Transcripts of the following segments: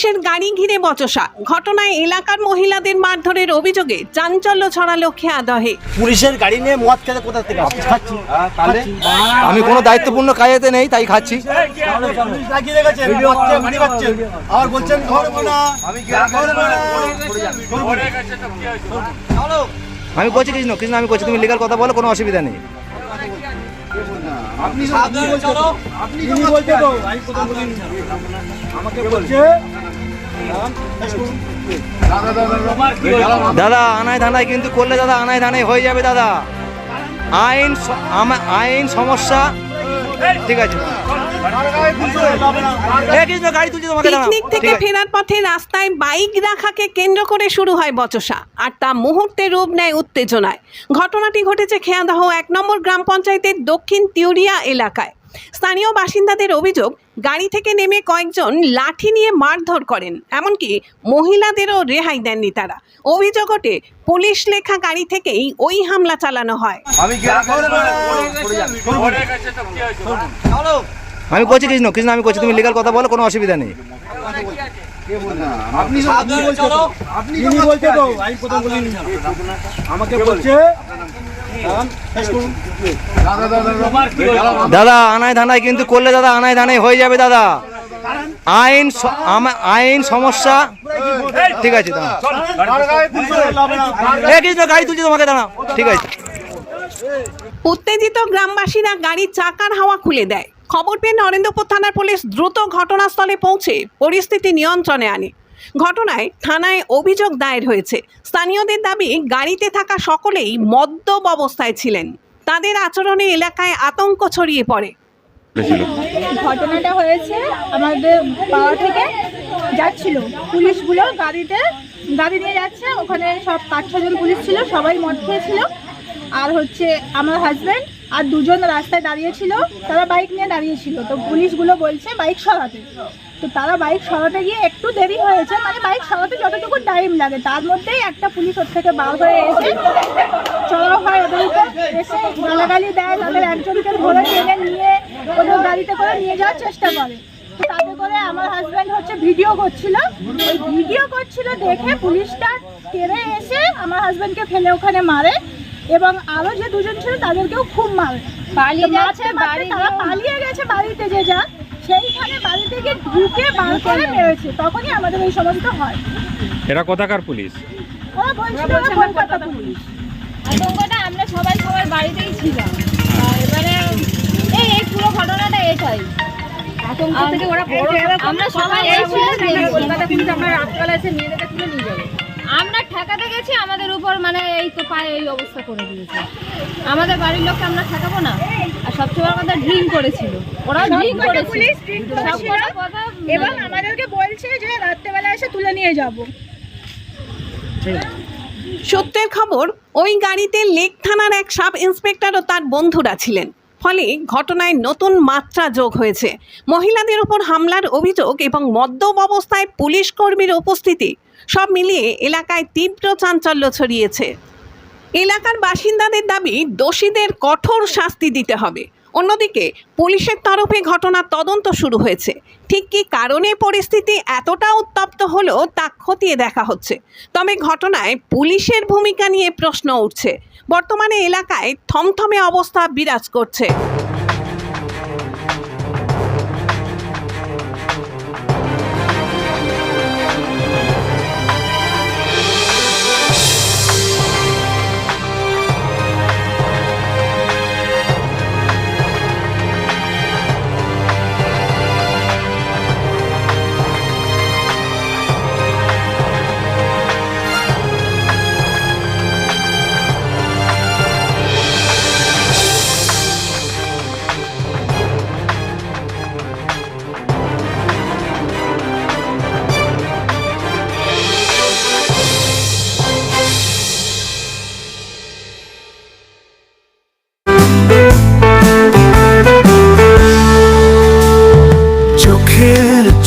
পুলিশের গাড়ি ঘিরে বচসা। ঘটনায় এলাকার মহিলাদের মারধরের অভিযোগে চাঞ্চল্য ছড়ালো খেয়াদহে। পুলিশের গাড়ি নিয়ে মদ খেতে কোথা থেকে খাচ্ছি। খাচ্ছি। আমি কোনো দায়িত্বপূর্ণ কাজেতে নেই তাই খাচ্ছি। আবার বলছেন। আমি করছি কৃষ্ণ কৃষ্ণ আমি করছি তুমি লিগাল কথা বলো কোনো অসুবিধা নেই। আপনি আপনি বলছে। আমাকে বলছে দাদা আনায় ধানায় কিন্তু করলে দাদা আনায় ধানায় হয়ে যাবে দাদা। আইন আইন সমস্যা। ঠিক আছে। পিকনিক থেকে ফেরার পথে রাস্তায় বাইক রাখাকে কেন্দ্র করে শুরু হয় বচসা আর তা মুহূর্তে রূপ নেয় উত্তেজনায়। ঘটনাটি ঘটেছে খেয়াদহ এক নম্বর গ্রাম পঞ্চায়েতের দক্ষিণ তিউরিয়া এলাকায়। স্থানীয় বাসিন্দাদের অভিযোগ গাড়ি থেকে নেমে কয়েকজন লাঠি নিয়ে মারধর করেন। এমনকি মহিলাদেরও রেহাই দেননি তারা। অভিযোগ ওঠে পুলিশ লেখা গাড়ি থেকেই ওই হামলা চালানো হয়। আমি করছি কৃষ্ণ কৃষ্ণ আমি করছি তুমি লিগাল কথা বলো কোনো অসুবিধা নেই। আমাকে বলছে দাদা আনায় ধানায় কিন্তু করলে দাদা আনায় ধানায় হয়ে যাবে দাদা। আইন আইন সমস্যা। ঠিক আছে কৃষ্ণ, গাড়ি তুলছি তোমাকে, দাঁড়াও। ঠিক আছে। উত্তেজিত গ্রামবাসীরা গাড়ির চাকার হাওয়া খুলে দেয়। খবর পেয়ে নরেন্দ্রপুর থানার পুলিশ দ্রুত ঘটনাস্থলে পৌঁছে, পরিস্থিতি নিয়ন্ত্রণে আনে। ঘটনায় থানায় অভিযোগ দায়ের হয়েছে। স্থানীয়দের দাবি গাড়িতে থাকা সকলেই মদ্যপ অবস্থায় ছিলেন। তাদের আচরণে এলাকায় আতঙ্ক ছড়িয়ে পড়ে। ঘটনাটা হয়েছে আমাদের পাড়া থেকে যাচ্ছিল। পুলিশগুলো গাড়িতে গাড়ি নিয়ে যাচ্ছে ওখানে সব পাঁচ ছজন পুলিশ ছিল সবাই মদ খেয়েছিল। আর হচ্ছে আমার হাজব্যান্ড আর দুজন রাস্তায় দাঁড়িয়েছিল তারা বাইক নিয়ে দাঁড়িয়েছিল। তো পুলিশগুলো বলছে বাইক সরাতে। তো তারা বাইক সরাতে গিয়ে একটু দেরি হয়েছে মানে বাইক সরাতে যতটুকু টাইম লাগে। তার মধ্যেই একটা পুলিশ ওর থেকে বার হয়ে এসে চড়া হয় ওদের এসে গালাগালি দেয় তাদের একজনকে ধরে টেনে নিয়ে ওদের গাড়িতে করে নিয়ে যাওয়ার চেষ্টা করে। তাতে করে আমার হাজব্যান্ড হচ্ছে ভিডিও করছিল। ওই ভিডিও করছিল দেখে পুলিশটা টেনে এসে আমার হাজব্যান্ডকে ফেলে ওখানে মারে এবং আরও যে দুজন ছিল তাদেরকেও খুব মারে। পালিয়ে বাড়ি তারা পালিয়ে গেছে বাড়িতে যে যা সেইখানে বাড়ি থেকে ঢুকে বার করে মেরেছে তখনই আমাদের এই সমস্ত হয়। এরা কোথাকার পুলিশ? ওরা বলছিল ওরা কলকাতা পুলিশ। আতঙ্কটা আমরা সবাই সবার বাড়িতেই ছিলাম এবারে এই এই পুরো ঘটনাটা এটাই। আতঙ্ক থেকে ওরা আমরা সবাই কলকাতা পুলিশ আমরা রাতবেলা এসে মেয়েদেরকে তুলে নিয়ে যাব। আমরা ঠেকাতে গেছি আমাদের উপর মানে এই তো পায়ে এই অবস্থা করে দিয়েছে। আমাদের বাড়ির লোককে আমরা ঠেকাবো না? আর সবচেয়ে বড় কথা ড্রিঙ্ক করেছিল। ওরা ড্রিঙ্ক সবকটা করেছিল এবং আমাদেরকে বলছে যে রাত্রেবেলা এসে তুলে নিয়ে যাব। সত্যের খবর ওই গাড়িতে লেক থানার এক সাব ইন্সপেক্টর ও তার বন্ধুরা ছিলেন। ফলে ঘটনায় নতুন মাত্রা যোগ হয়েছে। মহিলাদের উপর হামলার অভিযোগ এবং মদ্যপ অবস্থায় পুলিশ কর্মীর উপস্থিতি, সব মিলিয়ে এলাকায় তীব্র চাঞ্চল্য ছড়িয়েছে। এলাকার বাসিন্দাদের দাবি, দোষীদের কঠোর শাস্তি দিতে হবে। অন্যদিকে, পুলিশের তরফে ঘটনার তদন্ত শুরু হয়েছে। ঠিক কী কারণে পরিস্থিতি এতটা উত্তপ্ত হলো তা খতিয়ে দেখা হচ্ছে। তবে ঘটনায় পুলিশের ভূমিকা নিয়ে প্রশ্ন উঠছে। বর্তমানে এলাকায় থমথমে অবস্থা বিরাজ করছে।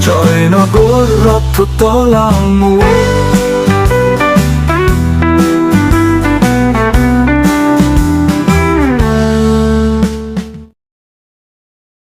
Join a good road to Tolamu.